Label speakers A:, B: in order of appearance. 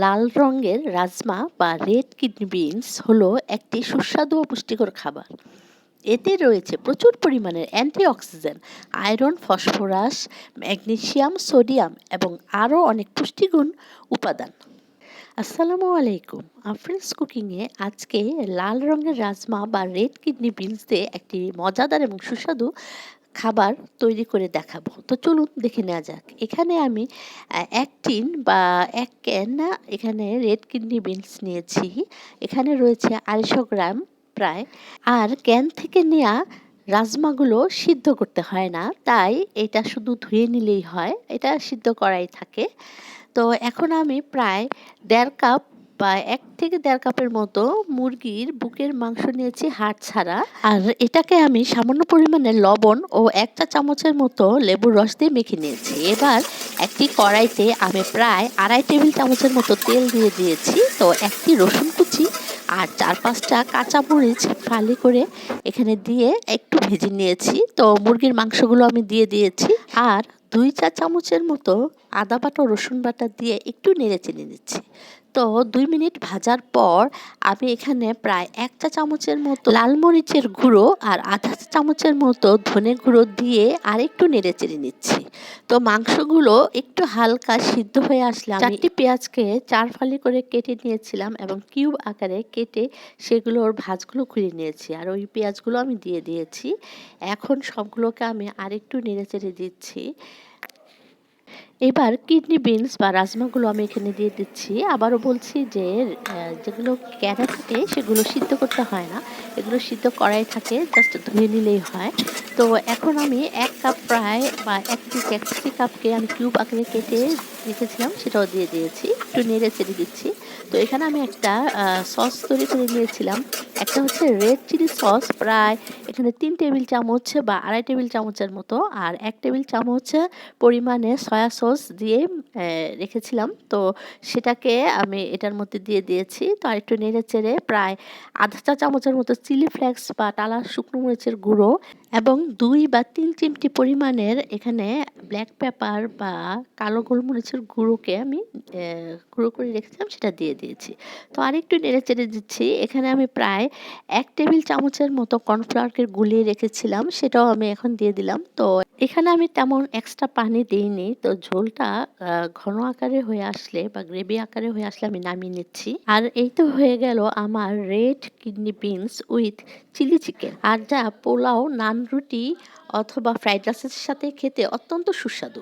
A: লাল রঙের রাজমা বা red kidney beans হলো একটি সুস্বাদু ও পুষ্টিকর খাবার। এতে রয়েছে প্রচুর পরিমাণের antioxidant iron phosphorus magnesium sodium এবং আরও অনেক পুষ্টিগুণ উপাদান। আসসালামু আলাইকুম। আফ্রেন্স কুকিংয়ে আজকে লাল রঙের রাজমা বা রেড কিডনি বিনস একটি মজাদার এবং সুস্বাদু খাবার তৈরি করে দেখাবো। তো চলুন দেখে নেওয়া যাক। এখানে আমি এক টিন বা এক ক্যান এখানে রেড কিডনি বিনস নিয়েছি। এখানে রয়েছে আড়াইশো গ্রাম প্রায়। আর ক্যান থেকে নেওয়া রাজমাগুলো সিদ্ধ করতে হয় না, তাই এটা শুধু ধুয়ে নিলেই হয়। এটা সিদ্ধ করাই থাকে। তো এখন আমি প্রায় দেড় কাপ বা এক থেকে দেড় কাপের মতো মুরগির বুকের মাংস নিয়েছি হাড় ছাড়া। আর এটাকে আমি সামান্য পরিমাণে লবণ ও এক চা চামচের মতো লেবুর রস দিয়ে মেখে নিয়েছি। এবার একটি কড়াইতে আমি প্রায় আড়াই টেবিল চামচের মতো তেল দিয়ে দিয়েছি। তো একটি রসুন কুচি আর চার পাঁচটা কাঁচা মরিচ ফালি করে এখানে দিয়ে একটু ভেজে নিয়েছি। তো মুরগির মাংসগুলো আমি দিয়ে দিয়েছি। আর দুই চা চামচের মতো আদা বাটা রসুন বাটা দিয়ে একটু নেড়ে চেড়ে নিচ্ছি। তো দুই মিনিট ভাজার পর আমি এখানে প্রায় এক চা চামচের মতো লাল মরিচের গুঁড়ো আর আধা চামচের মতো ধনে গুঁড়ো দিয়ে আর একটু নেড়ে চেড়ে নিচ্ছি। তো মাংসগুলো একটু হালকা সিদ্ধ হয়ে আসলে চারটি পেঁয়াজকে চার ফালি করে কেটে নিয়েছিলাম এবং কিউব আকারে কেটে সেগুলোর ভাজগুলো খুলে নিয়েছি আর ওই পেঁয়াজগুলো আমি দিয়ে দিয়েছি। এখন সবগুলোকে আমি আরেকটু নেড়ে চেড়ে দিচ্ছি। এবার কিডনি বিনস বা রাজমাগুলো আমি এখানে দিয়ে দিচ্ছি। আবারও বলছি যে যেগুলো ক্যারে থাকে সেগুলো সিদ্ধ করতে হয় না। এগুলো সিদ্ধ করাই থাকে, জাস্ট ধুয়ে নিলেই হয়। তো এখন আমি এক কাপ প্রায় বা এক পিস এক কাপকে আমি কিউব আকারে কেটে রেখেছিলাম, সেটাও দিয়ে দিয়েছি। একটু নেড়ে চেড়ে দিচ্ছি। তো এখানে আমি একটা সস তৈরি করে নিয়েছিলাম। একটা হচ্ছে রেড চিলি সস প্রায় এখানে তিন টেবিল চামচ বা আড়াই টেবিল চামচের মতো আর এক টেবিল চামচ পরিমাণে সয়া সস দিয়ে রেখেছিলাম। তো সেটাকে আমি এটার মধ্যে দিয়ে দিয়েছি। তো আর একটু নেড়ে চেড়ে প্রায় আধা চা চামচের মতো চিলি ফ্লেক্স বা টালা শুকনো মরিচের গুঁড়ো এবং দুই বা তিন চিমটি পরিমাণের এখানে ব্ল্যাক পেপার বা কালো গোলমরিচের গুঁড়োকে আমি গুঁড়ো করে রেখেছিলাম, সেটা দিয়ে দিয়েছি। তো আরেকটু নেড়ে চেড়ে দিচ্ছি। এখানে আমি প্রায় এক টেবিল চামচের মতো কর্নফ্লাওয়ারকে গুলিয়ে রেখেছিলাম, সেটাও আমি এখন দিয়ে দিলাম। তো এখানে আমি তেমন এক্সট্রা পানি দিইনি। তো ঝোলটা ঘন আকারে হয়ে আসলে বা গ্রেভি আকারে হয়ে আসলে আমি নামিয়ে নিচ্ছি। আর এই তো হয়ে গেল আমার red kidney beans with chili chicken আর যা পোলাও, নান রুটি অথবা ফ্রাইড রাইসের সাথে খেতে অত্যন্ত সুস্বাদু।